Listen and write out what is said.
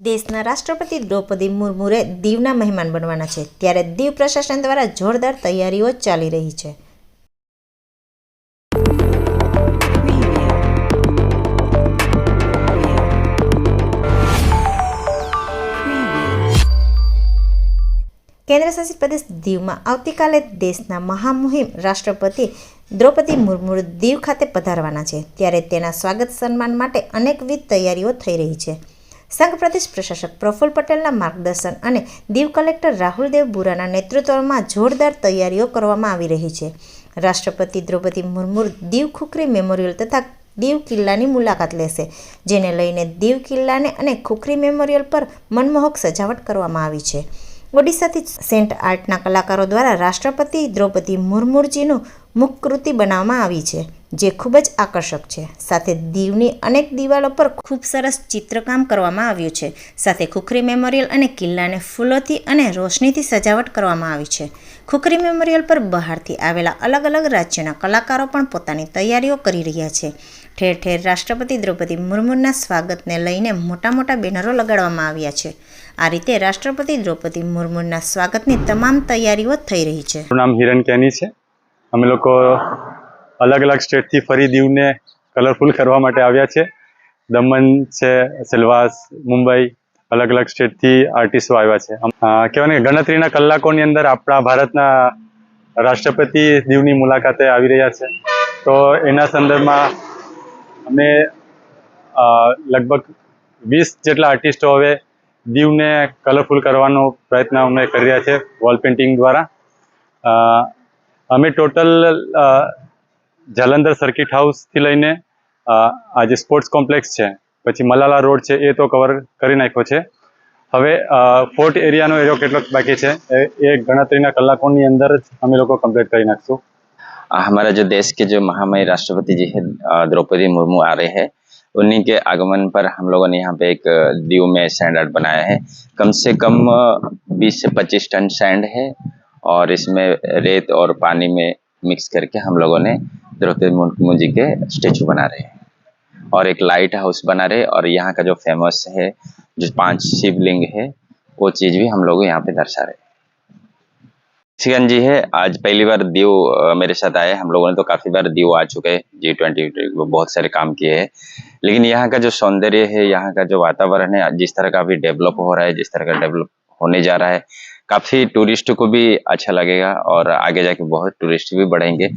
દેશના રાષ્ટ્રપતિ દ્રૌપદી મુર્મુએ દીવના મહેમાન બનવાના છે, ત્યારે દીવ પ્રશાસન દ્વારા જોરદાર તૈયારીઓ ચાલી રહી છે. કેન્દ્રશાસિત પ્રદેશ દીવમાં આવતીકાલે દેશના મહામુહિમ રાષ્ટ્રપતિ દ્રૌપદી મુર્મુ દીવ ખાતે પધારવાના છે, ત્યારે તેના સ્વાગત સન્માન માટે અનેકવિધ તૈયારીઓ થઈ રહી છે. સંઘ પ્રદેશ પ્રશાસક પ્રફુલ્લ પટેલના માર્ગદર્શન અને દીવ કલેક્ટર રાહુલ દેવ બુરાના નેતૃત્વમાં જોરદાર તૈયારીઓ કરવામાં આવી રહી છે. રાષ્ટ્રપતિ દ્રૌપદી મુર્મુ દીવ ખુખરી મેમોરિયલ તથા દીવ કિલ્લાની મુલાકાત લેશે, જેને લઈને દીવ કિલ્લાને અને ખુખરી મેમોરિયલ પર મનમોહક સજાવટ કરવામાં આવી છે. ઓડિશાથી સેન્ટ આર્ટના કલાકારો દ્વારા રાષ્ટ્રપતિ દ્રૌપદી મુર્મુજીનું મુખકૃતિ બનાવવામાં આવી છે. જે ખૂબ જ આકર્ષક છે. સાથે દીવની અનેક દિવાલો પર ખૂબ સરસ ચિત્રકામ કરવામાં આવ્યું છે. સાથે ખુખરી મેમોરિયલ અને કિલ્લાને ફૂલોથી અને રોશનીથી સજાવટ કરવામાં આવી છે. ખુખરી મેમોરિયલ પર બહારથી આવેલા અલગ અલગ રાજ્યોના કલાકારો પણ પોતાની તૈયારીઓ કરી રહ્યા છે. ઠેર ઠેર રાષ્ટ્રપતિ દ્રૌપદી મુર્મુના સ્વાગતને લઈને મોટા મોટા બેનરો લગાડવામાં આવ્યા છે. આ રીતે રાષ્ટ્રપતિ દ્રૌપદી મુર્મુના સ્વાગતની તમામ તૈયારીઓ થઈ રહી છે. નામ હિરણ કેની છે. અમે લોકો અલગ અલગ સ્ટેટથી ફરી દીવને કલરફુલ કરવા માટે આવ્યા છે. દમણ છે, સેલવાસ, મુંબઈ, અલગ અલગ સ્ટેટથી આર્ટિસ્ટો આવ્યા છે. કહેવાય ને ગણતરીના કલાકોની અંદર આપણા ભારતના રાષ્ટ્રપતિ દીવની મુલાકાતે આવી રહ્યા છે. તો એના સંદર્ભમાં અમે લગભગ વીસ જેટલા આર્ટિસ્ટો હવે દીવને કલરફુલ કરવાનો પ્રયત્ન અમે કરી રહ્યા છે વોલ પેઇન્ટિંગ દ્વારા. અમે ટોટલ જલંધર સર્કિટ હાઉસથી લઈને અ, આ જે સ્પોર્ટ્સ કોમ્પ્લેક્સ છે પછી મલાલા રોડ છે એ તો કવર કરી નાખ્યો છે હવે ફોર્ટ એરિયાનો એરિયો કેટલોક બાકી છે એ એ ગણતરીના કલાકોની અંદર જ અમે લોકો કમ્પ્લીટ કરી નાખશું आ, हमारा जो देश के जो महामहिम राष्ट्रपति जी है अ, द्रौपदी मुर्मू आ रहे हैं उन्हीं के आगमन पर हम लोगों ने यहाँ पे एक अ, दीव में सैंड आर्ट बनाया है कम से कम बीस से पच्चीस टन सैंड है और इसमें रेत और पानी में मिक्स करके हम लोगों ने द्रौपदी मुर्मू जी के स्टेचू बना रहे हैं। और एक लाइट हाउस बना रहे और यहाँ का जो फ़ेमस है, जो पाँच शिवलिंग है, वो चीज़ भी हम लोग यहाँ पे दर्शा रहे हैं। सिकन जी है, आज पहली बार दीव मेरे साथ आए हम लोगों ने तो काफ़ी बार दीव आ चुके हैं जी ट्वेंटी बहुत सारे काम किए हैं। लेकिन यहाँ का जो सौंदर्य है, यहाँ का जो वातावरण है, जिस तरह का अभी डेवलप हो रहा है, जिस तरह का डेवलप होने जा रहा है, काफ़ी टूरिस्ट को भी अच्छा लगेगा और आगे जाके बहुत टूरिस्ट भी बढ़ेंगे।